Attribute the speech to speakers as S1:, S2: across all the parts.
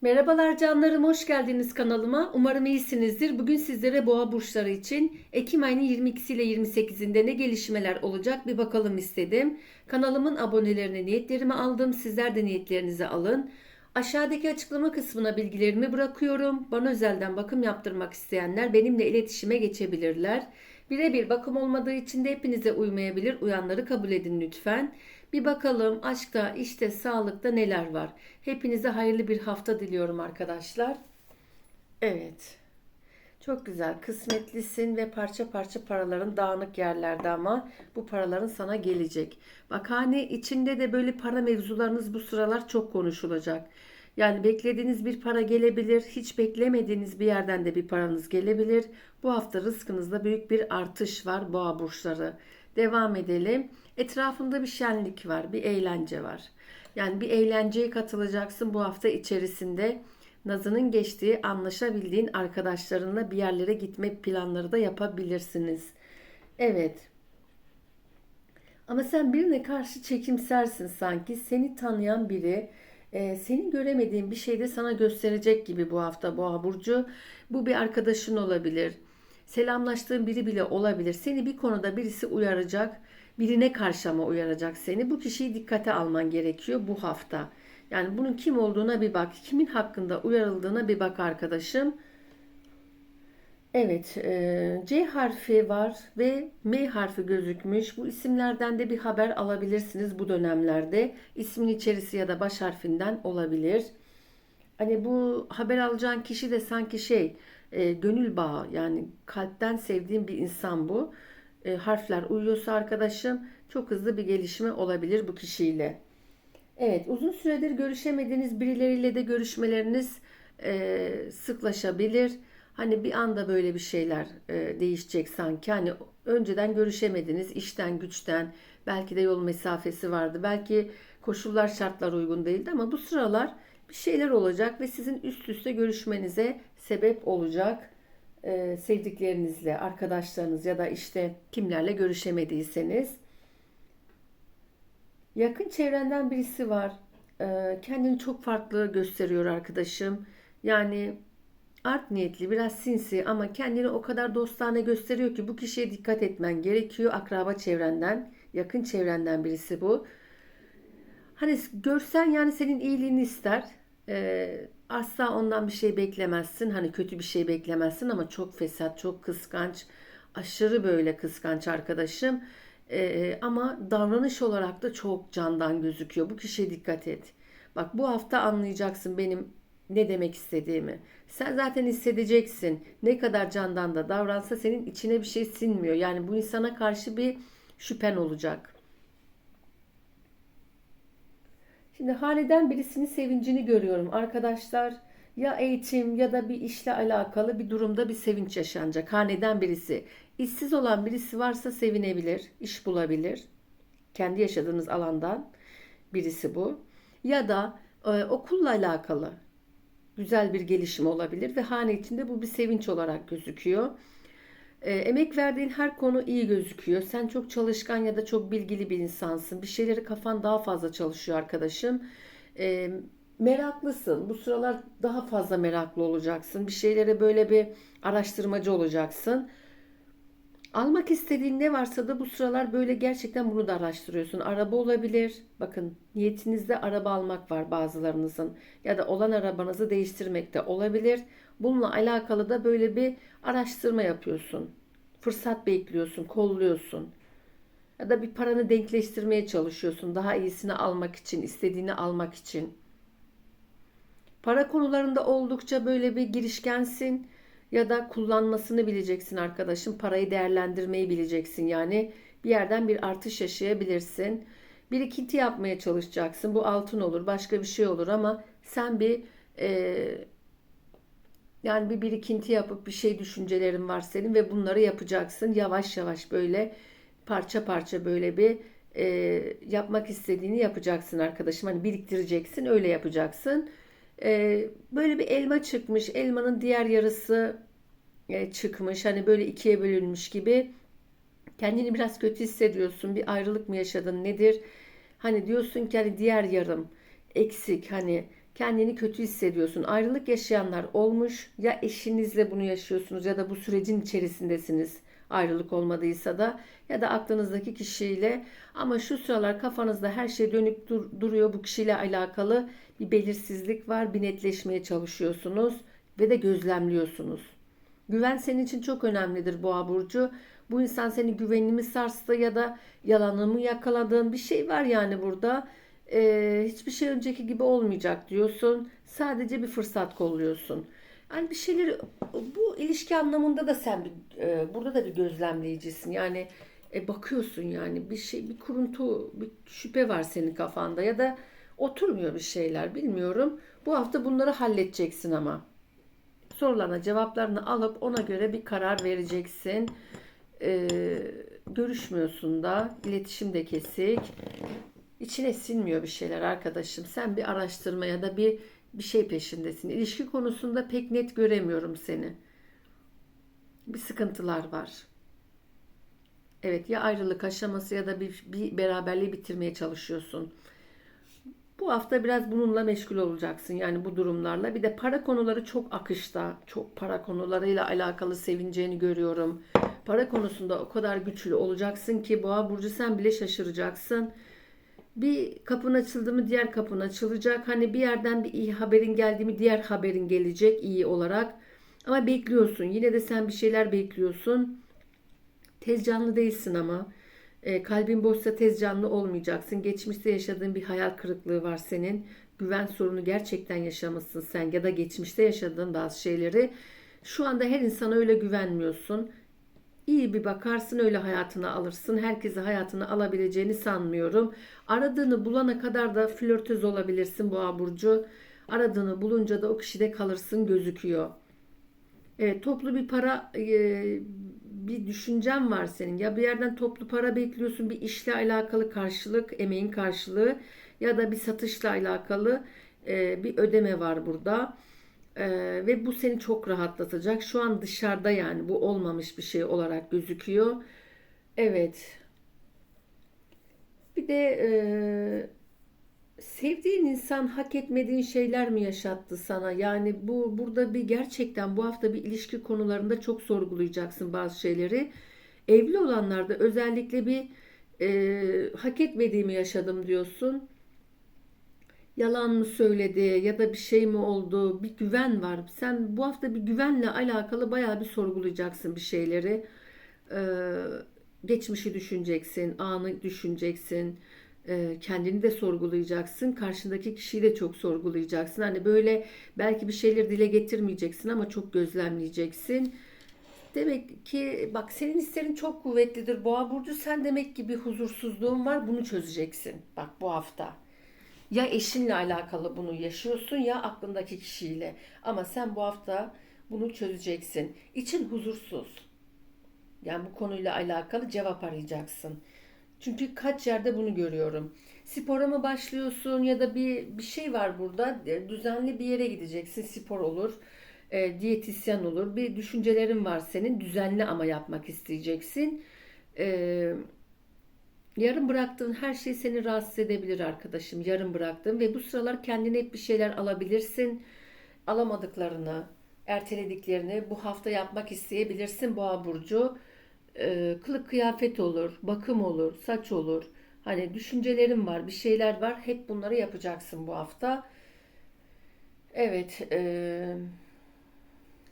S1: Merhabalar canlarım, hoş geldiniz kanalıma. Umarım iyisinizdir. Bugün sizlere boğa burçları için Ekim ayının 22'si ile 28'inde ne gelişmeler olacak bir bakalım istedim. Kanalımın abonelerine niyetlerimi aldım. Sizler de niyetlerinizi alın. Aşağıdaki açıklama kısmına bilgilerimi bırakıyorum. Bana özelden bakım yaptırmak isteyenler benimle iletişime geçebilirler. Birebir bakım olmadığı için de hepinize uymayabilir. Uyanları kabul edin lütfen. Bir bakalım aşkta, işte, sağlıkta neler var. Hepinize hayırlı bir hafta diliyorum arkadaşlar. Evet. Çok güzel. Kısmetlisin ve parça parça paraların dağınık yerlerde ama bu paraların sana gelecek. Bak hani içinde de böyle para mevzularınız bu sıralar çok konuşulacak. Yani beklediğiniz bir para gelebilir. Hiç beklemediğiniz bir yerden de bir paranız gelebilir. Bu hafta rızkınızda büyük bir artış var boğa burçları. Devam edelim. Etrafında bir şenlik var, bir eğlence var. Yani bir eğlenceye katılacaksın bu hafta içerisinde. Nazının geçtiği, anlaşabildiğin arkadaşlarınla bir yerlere gitme planları da yapabilirsiniz. Evet. Ama sen birine karşı çekimsersin sanki. Seni tanıyan biri, e, senin göremediğin bir şey de sana gösterecek gibi bu hafta Boğa burcu. Bu bir arkadaşın olabilir. Selamlaştığın biri bile olabilir. Seni bir konuda birisi uyaracak birine karşı ama uyaracak seni. Bu kişiyi dikkate alman gerekiyor bu hafta. Yani bunun kim olduğuna bir bak. Kimin hakkında uyarıldığına bir bak arkadaşım. Evet, e, C harfi var ve M harfi gözükmüş. Bu isimlerden de bir haber alabilirsiniz bu dönemlerde. İsmin içerisi ya da baş harfinden olabilir. Hani bu haber alacağın kişi de sanki şey, e, gönül bağı yani kalpten sevdiğim bir insan bu e, harfler uyuyorsa arkadaşım çok hızlı bir gelişme olabilir bu kişiyle. Evet uzun süredir görüşemediğiniz birileriyle de görüşmeleriniz e, sıklaşabilir. Hani bir anda böyle bir şeyler e, değişecek sanki. Hani önceden görüşemediniz işten güçten belki de yol mesafesi vardı. Belki koşullar şartlar uygun değildi ama bu sıralar bir şeyler olacak ve sizin üst üste görüşmenize sebep olacak e, sevdiklerinizle, arkadaşlarınız ya da işte kimlerle görüşemediyseniz yakın çevrenden birisi var. E, kendini çok farklı gösteriyor arkadaşım. Yani art niyetli, biraz sinsi ama kendini o kadar dostane gösteriyor ki bu kişiye dikkat etmen gerekiyor. Akraba çevrenden, yakın çevrenden birisi bu. Hani görsen yani senin iyiliğini ister. Ee, asla ondan bir şey beklemezsin. Hani kötü bir şey beklemezsin ama çok fesat, çok kıskanç, aşırı böyle kıskanç arkadaşım. Ee, ama davranış olarak da çok candan gözüküyor. Bu kişiye dikkat et. Bak bu hafta anlayacaksın benim ne demek istediğimi. Sen zaten hissedeceksin. Ne kadar candan da davransa senin içine bir şey sinmiyor. Yani bu insana karşı bir şüphen olacak. Şimdi haneden birisinin sevincini görüyorum arkadaşlar. Ya eğitim ya da bir işle alakalı bir durumda bir sevinç yaşanacak. Haneden birisi. İşsiz olan birisi varsa sevinebilir, iş bulabilir. Kendi yaşadığınız alandan birisi bu. Ya da e, okulla alakalı güzel bir gelişim olabilir ve hane içinde bu bir sevinç olarak gözüküyor. E, emek verdiğin her konu iyi gözüküyor. Sen çok çalışkan ya da çok bilgili bir insansın. Bir şeyleri kafan daha fazla çalışıyor arkadaşım. E, meraklısın. Bu sıralar daha fazla meraklı olacaksın. Bir şeylere böyle bir araştırmacı olacaksın. Almak istediğin ne varsa da bu sıralar böyle gerçekten bunu da araştırıyorsun. Araba olabilir. Bakın niyetinizde araba almak var bazılarınızın. Ya da olan arabanızı değiştirmek de olabilir. Bununla alakalı da böyle bir araştırma yapıyorsun. Fırsat bekliyorsun, kolluyorsun. Ya da bir paranı denkleştirmeye çalışıyorsun. Daha iyisini almak için, istediğini almak için. Para konularında oldukça böyle bir girişkensin ya da kullanmasını bileceksin arkadaşım. Parayı değerlendirmeyi bileceksin. Yani bir yerden bir artış yaşayabilirsin. Birikinti yapmaya çalışacaksın. Bu altın olur, başka bir şey olur ama sen bir e, yani bir birikinti yapıp bir şey düşüncelerin var senin ve bunları yapacaksın. Yavaş yavaş böyle parça parça böyle bir e, yapmak istediğini yapacaksın arkadaşım. Hani biriktireceksin, öyle yapacaksın. E, böyle bir elma çıkmış. Elmanın diğer yarısı e, çıkmış. Hani böyle ikiye bölünmüş gibi. Kendini biraz kötü hissediyorsun. Bir ayrılık mı yaşadın? Nedir? Hani diyorsun ki hani diğer yarım eksik. Hani kendini kötü hissediyorsun. Ayrılık yaşayanlar olmuş. Ya eşinizle bunu yaşıyorsunuz ya da bu sürecin içerisindesiniz. Ayrılık olmadıysa da ya da aklınızdaki kişiyle ama şu sıralar kafanızda her şey dönüp dur- duruyor bu kişiyle alakalı bir belirsizlik var. Bir netleşmeye çalışıyorsunuz ve de gözlemliyorsunuz. Güven senin için çok önemlidir Boğa burcu. Bu insan seni güvenini mi sarstı ya da yalanı mı yakaladığın bir şey var yani burada. Ee, hiçbir şey önceki gibi olmayacak diyorsun. Sadece bir fırsat kolluyorsun. Yani bir şeyleri bu ilişki anlamında da sen bir, e, burada da bir gözlemleyicisin. Yani e, bakıyorsun yani bir şey bir kuruntu bir şüphe var senin kafanda ya da oturmuyor bir şeyler bilmiyorum. Bu hafta bunları halledeceksin ama sorularına cevaplarını alıp ona göre bir karar vereceksin. Ee, görüşmüyorsun da, iletişim de kesik. İçine sinmiyor bir şeyler arkadaşım. Sen bir araştırma ya da bir bir şey peşindesin. İlişki konusunda pek net göremiyorum seni. Bir sıkıntılar var. Evet ya ayrılık aşaması ya da bir, bir beraberliği bitirmeye çalışıyorsun. Bu hafta biraz bununla meşgul olacaksın yani bu durumlarla. Bir de para konuları çok akışta. Çok para konularıyla alakalı sevineceğini görüyorum. Para konusunda o kadar güçlü olacaksın ki Boğa burcu sen bile şaşıracaksın. Bir kapın açıldı mı diğer kapın açılacak. Hani bir yerden bir iyi haberin geldi mi diğer haberin gelecek iyi olarak. Ama bekliyorsun. Yine de sen bir şeyler bekliyorsun. Tez canlı değilsin ama. E, kalbin boşsa tez canlı olmayacaksın. Geçmişte yaşadığın bir hayal kırıklığı var senin. Güven sorunu gerçekten yaşamışsın sen ya da geçmişte yaşadığın bazı şeyleri. Şu anda her insana öyle güvenmiyorsun. İyi bir bakarsın öyle hayatına alırsın. Herkese hayatına alabileceğini sanmıyorum. Aradığını bulana kadar da flörtöz olabilirsin Boğa burcu. Aradığını bulunca da o kişide kalırsın gözüküyor. Evet toplu bir para e, bir düşüncem var senin. Ya bir yerden toplu para bekliyorsun bir işle alakalı karşılık, emeğin karşılığı ya da bir satışla alakalı e, bir ödeme var burada. E, ve bu seni çok rahatlatacak. Şu an dışarıda yani bu olmamış bir şey olarak gözüküyor. Evet. Bir de e, sevdiğin insan hak etmediğin şeyler mi yaşattı sana? Yani bu burada bir gerçekten bu hafta bir ilişki konularında çok sorgulayacaksın bazı şeyleri. Evli olanlarda özellikle bir e, hak etmediğimi yaşadım diyorsun. Yalan mı söyledi ya da bir şey mi oldu? Bir güven var. Sen bu hafta bir güvenle alakalı bayağı bir sorgulayacaksın bir şeyleri. Ee, geçmişi düşüneceksin, anı düşüneceksin. Ee, kendini de sorgulayacaksın. Karşındaki kişiyi de çok sorgulayacaksın. Hani böyle belki bir şeyleri dile getirmeyeceksin ama çok gözlemleyeceksin. Demek ki bak senin hislerin çok kuvvetlidir Boğa burcu. Sen demek ki bir huzursuzluğun var. Bunu çözeceksin. Bak bu hafta. Ya eşinle alakalı bunu yaşıyorsun ya aklındaki kişiyle. Ama sen bu hafta bunu çözeceksin. İçin huzursuz. Yani bu konuyla alakalı cevap arayacaksın. Çünkü kaç yerde bunu görüyorum. Spora mı başlıyorsun ya da bir bir şey var burada. E, Düzenli bir yere gideceksin. Spor olur. E, diyetisyen olur. Bir düşüncelerin var senin. Düzenli ama yapmak isteyeceksin. E, yarım bıraktığın her şey seni rahatsız edebilir arkadaşım. Yarım bıraktığın ve bu sıralar kendine hep bir şeyler alabilirsin. Alamadıklarını, ertelediklerini bu hafta yapmak isteyebilirsin Boğa burcu. E, kılık kıyafet olur, bakım olur, saç olur. Hani düşüncelerin var, bir şeyler var. Hep bunları yapacaksın bu hafta. Evet, e,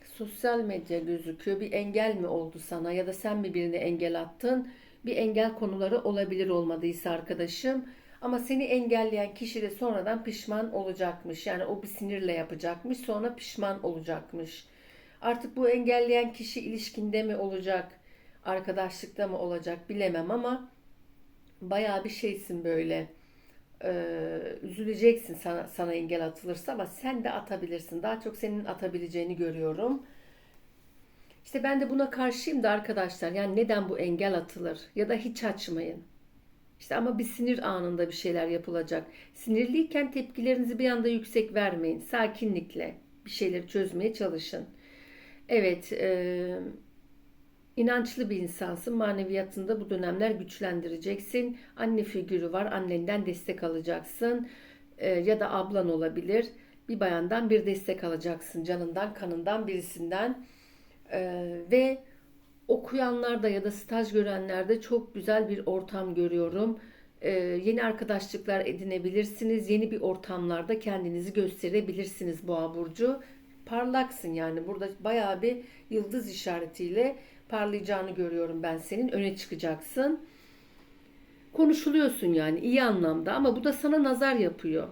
S1: sosyal medya gözüküyor. Bir engel mi oldu sana ya da sen mi birine engel attın? Bir engel konuları olabilir olmadıysa arkadaşım. Ama seni engelleyen kişi de sonradan pişman olacakmış. Yani o bir sinirle yapacakmış, sonra pişman olacakmış. Artık bu engelleyen kişi ilişkinde mi olacak, arkadaşlıkta mı olacak bilemem ama bayağı bir şeysin böyle. Ee, üzüleceksin sana, sana engel atılırsa ama sen de atabilirsin. Daha çok senin atabileceğini görüyorum. İşte ben de buna karşıyım da arkadaşlar. Yani neden bu engel atılır? Ya da hiç açmayın. İşte ama bir sinir anında bir şeyler yapılacak. Sinirliyken tepkilerinizi bir anda yüksek vermeyin. Sakinlikle bir şeyleri çözmeye çalışın. Evet, e, inançlı bir insansın. Maneviyatında bu dönemler güçlendireceksin. Anne figürü var. Annenden destek alacaksın. E, ya da ablan olabilir. bir bayandan bir destek alacaksın. Canından, kanından birisinden. Ee, ve okuyanlarda ya da staj görenlerde çok güzel bir ortam görüyorum. Ee, yeni arkadaşlıklar edinebilirsiniz. Yeni bir ortamlarda kendinizi gösterebilirsiniz Boğa burcu. Parlaksın yani burada bayağı bir yıldız işaretiyle parlayacağını görüyorum ben senin. Öne çıkacaksın. Konuşuluyorsun yani iyi anlamda ama bu da sana nazar yapıyor.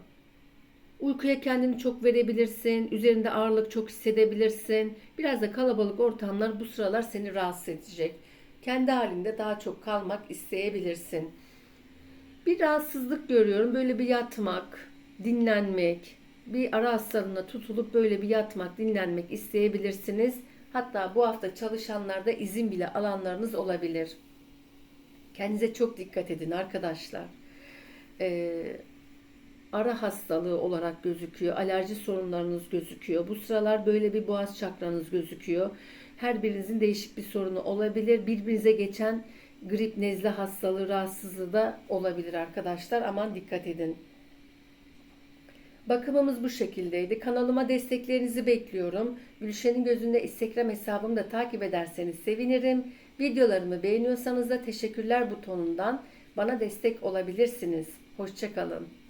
S1: Uykuya kendini çok verebilirsin. Üzerinde ağırlık çok hissedebilirsin. Biraz da kalabalık ortamlar bu sıralar seni rahatsız edecek. Kendi halinde daha çok kalmak isteyebilirsin. Bir rahatsızlık görüyorum. Böyle bir yatmak, dinlenmek, bir ara hastalığına tutulup böyle bir yatmak, dinlenmek isteyebilirsiniz. Hatta bu hafta çalışanlarda izin bile alanlarınız olabilir. Kendinize çok dikkat edin arkadaşlar. Ee, ara hastalığı olarak gözüküyor. Alerji sorunlarınız gözüküyor. Bu sıralar böyle bir boğaz çakranız gözüküyor. Her birinizin değişik bir sorunu olabilir. Birbirinize geçen grip, nezle hastalığı, rahatsızlığı da olabilir arkadaşlar. Aman dikkat edin. Bakımımız bu şekildeydi. Kanalıma desteklerinizi bekliyorum. Gülşen'in gözünde Instagram hesabımı da takip ederseniz sevinirim. Videolarımı beğeniyorsanız da teşekkürler butonundan bana destek olabilirsiniz. Hoşçakalın.